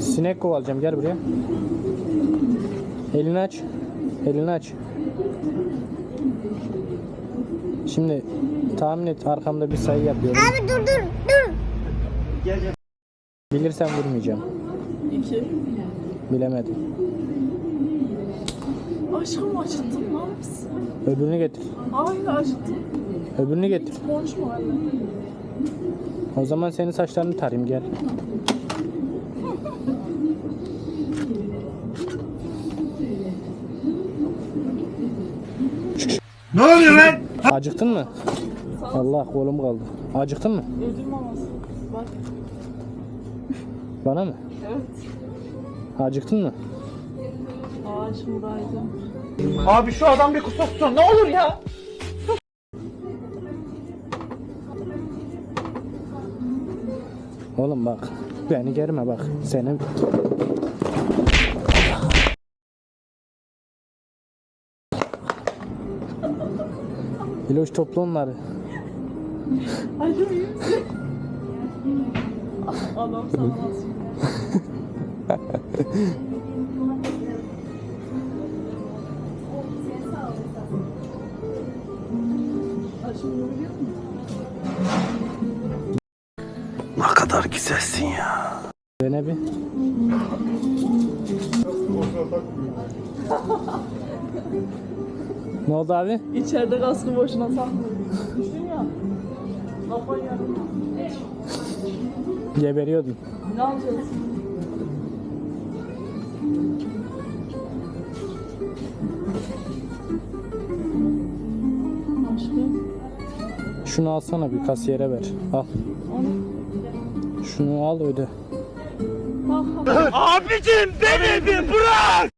Sinek kovalayacağım gel buraya. Elini aç. Elini aç. Şimdi tahmin et arkamda bir sayı yapıyorum. Abi dur dur dur. Bilirsen vurmayacağım. İki. Bilemedim. Aşkım acıttın ne yapsın? Öbürünü getir. Hayır acıttın. Öbürünü getir. Konuşma anne. O zaman senin saçlarını tarayayım gel. Ne oluyor lan? Acıktın mı? Allah kolum kaldı. Acıktın mı? Ödül maması. Bak. Bana mı? Evet. Acıktın mı? Aa şuradaydım. Abi şu adam bir kusursun ne olur ya. Oğlum bak. Beni germe bak. Seni Hiloş topla onları. Acıyor iyi misin? Adam? Ne kadar güzelsin ya. Dene bir. Ne oldu abi? İçeride kaskı boşuna saklıyor. Düştün ya. Kafan yarıldı. Geberiyordun. Ne yapacağız? Aşkım. Şunu alsana bir kasiyere ver. Al. Şunu al öde. Bak. Abicim beni bir bırak.